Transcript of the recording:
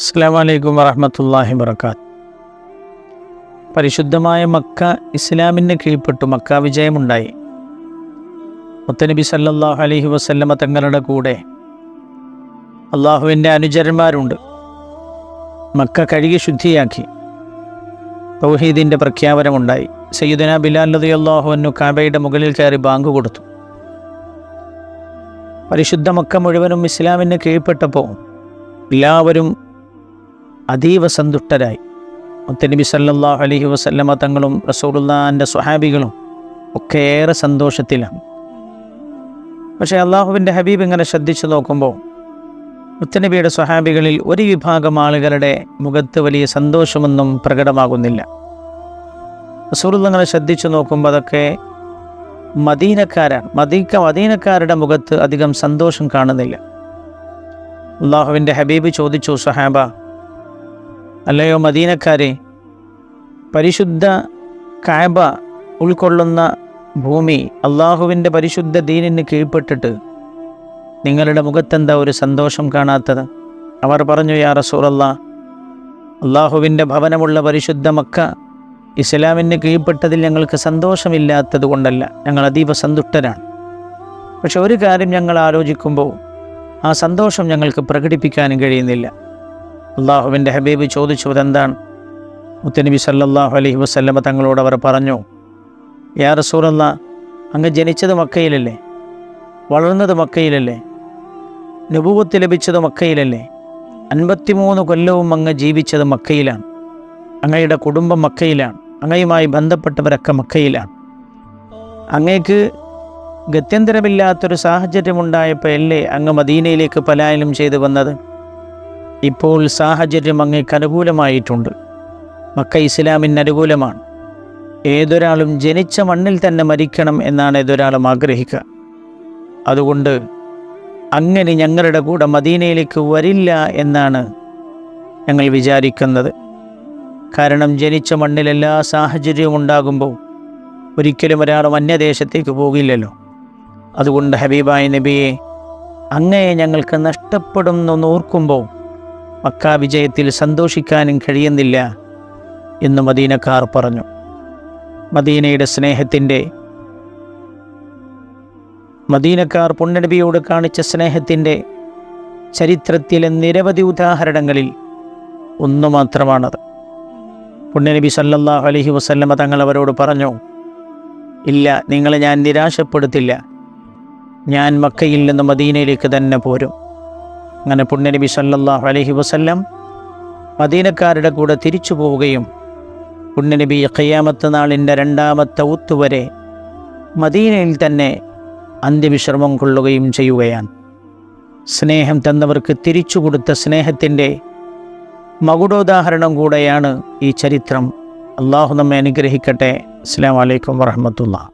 അസ്സാം വാഹമത്തല്ലാഹി വർക്കാത്ത് പരിശുദ്ധമായ മക്ക ഇസ്ലാമിന് കീഴ്പ്പെട്ടു മക്ക വിജയമുണ്ടായി. മുത്തനബി സല്ലാഹു അലഹി വസല്ലമ തങ്ങളുടെ കൂടെ അള്ളാഹുവിന്റെ അനുചരന്മാരുണ്ട്. മക്ക കഴുകി ശുദ്ധിയാക്കി. തൗഹീദിന്റെ പ്രഖ്യാപനമുണ്ടായി. സയ്യിദന ബിലാൽ റതി അള്ളാഹുവിനു കാബയുടെ മുകളിൽ കയറി ബാങ്ക് കൊടുത്തു. പരിശുദ്ധ മക്ക മുഴുവനും ഇസ്ലാമിന് കീഴ്പ്പെട്ടപ്പോൾ എല്ലാവരും അതീവ സന്തുഷ്ടരായി. മുത്തനബി സല്ലല്ലാഹു അലഹി വസല്ലമ തങ്ങളും റസൂലുല്ലാന്റെ സ്വഹാബികളും ഒക്കെ ഏറെ സന്തോഷത്തിലാണ്. പക്ഷേ അള്ളാഹുവിന്റെ ഹബീബ് ഇങ്ങനെ ശ്രദ്ധിച്ചു നോക്കുമ്പോൾ മുത്തനബിയുടെ സ്വഹാബികളിൽ ഒരു വിഭാഗം ആളുകളുടെ മുഖത്ത് വലിയ സന്തോഷമൊന്നും പ്രകടമാകുന്നില്ല. റസൂലുള്ള ശ്രദ്ധിച്ചു നോക്കുമ്പോൾ അതൊക്കെ മദീനക്കാരാണ്. മദീക്ക മദീനക്കാരുടെ മുഖത്ത് അധികം സന്തോഷം കാണുന്നില്ല. അള്ളാഹുവിന്റെ ഹബീബ് ചോദിച്ചു സഹാബ അല്ലയോ മദീനക്കാരെ പരിശുദ്ധ കാബ ഉൾക്കൊള്ളുന്ന ഭൂമി അള്ളാഹുവിന്റെ പരിശുദ്ധ ദീനിന് കീഴ്പ്പെട്ടിട്ട് നിങ്ങളുടെ മുഖത്തെന്താ ഒരു സന്തോഷം കാണാത്തത്? അവർ പറഞ്ഞു യാ റസൂറല്ല അള്ളാഹുവിന്റെ ഭവനമുള്ള പരിശുദ്ധ മക്ക ഇസ്ലാമിന് കീഴ്പ്പെട്ടതിൽ ഞങ്ങൾക്ക് സന്തോഷമില്ലാത്തത് കൊണ്ടല്ല. ഞങ്ങൾ അതീവ സന്തുഷ്ടരാണ്. പക്ഷെ ഒരു കാര്യം ഞങ്ങൾ ആലോചിക്കുമ്പോൾ ആ സന്തോഷം ഞങ്ങൾക്ക് പ്രകടിപ്പിക്കാനും കഴിയുന്നില്ല. അള്ളാഹുവിന്റെ ഹബീബ് ചോദിച്ചു അതെന്താണ് മുത്തനബി സല്ലാഹു അലഹി വസല്ലമ തങ്ങളോട് അവർ പറഞ്ഞു യാ റസൂറല്ല അങ്ങ് ജനിച്ചത് മക്കയിലല്ലേ? വളർന്നത് മക്കയിലല്ലേ? നുപൂവത്ത് ലഭിച്ചത് മക്കയിലല്ലേ? അൻപത്തിമൂന്ന് കൊല്ലവും അങ്ങ് ജീവിച്ചത് മക്കയിലാണ്. അങ്ങയുടെ കുടുംബം മക്കയിലാണ്. അങ്ങയുമായി ബന്ധപ്പെട്ടവരൊക്കെ മക്കയിലാണ്. അങ്ങേക്ക് ഗത്യന്തരമില്ലാത്തൊരു സാഹചര്യമുണ്ടായപ്പോൾ അല്ലേ അങ്ങ് മദീനയിലേക്ക് പലായനം ചെയ്തു വന്നത്? ഇപ്പോൾ സാഹചര്യം അങ്ങേക്ക് അനുകൂലമായിട്ടുണ്ട്. മക്ക ഇസ്ലാമിന് അനുകൂലമാണ്. ഏതൊരാളും ജനിച്ച മണ്ണിൽ തന്നെ മരിക്കണം എന്നാണ് ഏതൊരാളും ആഗ്രഹിക്കുക. അതുകൊണ്ട് അങ്ങനെ ഞങ്ങളുടെ കൂടെ മദീനയിലേക്ക് വരില്ല എന്നാണ് ഞങ്ങൾ വിചാരിക്കുന്നത്. കാരണം ജനിച്ച മണ്ണിൽ എല്ലാ സാഹചര്യവും ഉണ്ടാകുമ്പോൾ ഒരിക്കലും ഒരാളും അന്യദേശത്തേക്ക് പോകില്ലല്ലോ. അതുകൊണ്ട് ഹബീബായ നബിയെ അങ്ങയെ ഞങ്ങൾക്ക് നഷ്ടപ്പെടുന്നു ഓർക്കുമ്പോൾ മക്ക വിജയത്തിൽ സന്തോഷിക്കാനും കഴിയുന്നില്ല എന്ന് മദീനക്കാർ പറഞ്ഞു. മദീനയുടെ സ്നേഹത്തിന്റെ മദീനക്കാർ പുണ്യനബിയോട് കാണിച്ച സ്നേഹത്തിന്റെ ചരിത്രത്തിലെ നിരവധി ഉദാഹരണങ്ങളിൽ ഒന്നു മാത്രമാണത്. പുണ്യനബി സല്ലല്ലാഹു അലഹി വസല്ലമ തങ്ങൾ അവരോട് പറഞ്ഞു ഇല്ല നിങ്ങളെ ഞാൻ നിരാശപ്പെടുത്തില്ല. ഞാൻ മക്കയിൽ നിന്ന് മദീനയിലേക്ക് തന്നെ പോരും. അങ്ങനെ പുണ്യനബി സല്ലാഹു അലഹി വസല്ലം മദീനക്കാരുടെ കൂടെ തിരിച്ചു പോവുകയും പുണ്യനബി ഖയ്യാമത്ത് നാളിന്റെ രണ്ടാമത്തെ ഊത്തുവരെ മദീനയിൽ തന്നെ അന്ത്യവിശ്രമം കൊള്ളുകയും ചെയ്യുകയാണ്. സ്നേഹം തന്നവർക്ക് തിരിച്ചു കൊടുത്ത സ്നേഹത്തിന്റെ മകുടോദാഹരണം കൂടെയാണ് ഈ ചരിത്രം. അള്ളാഹു നമ്മെ അനുഗ്രഹിക്കട്ടെ. അസ്സാം വലൈക്കും വറഹമത്തുള്ള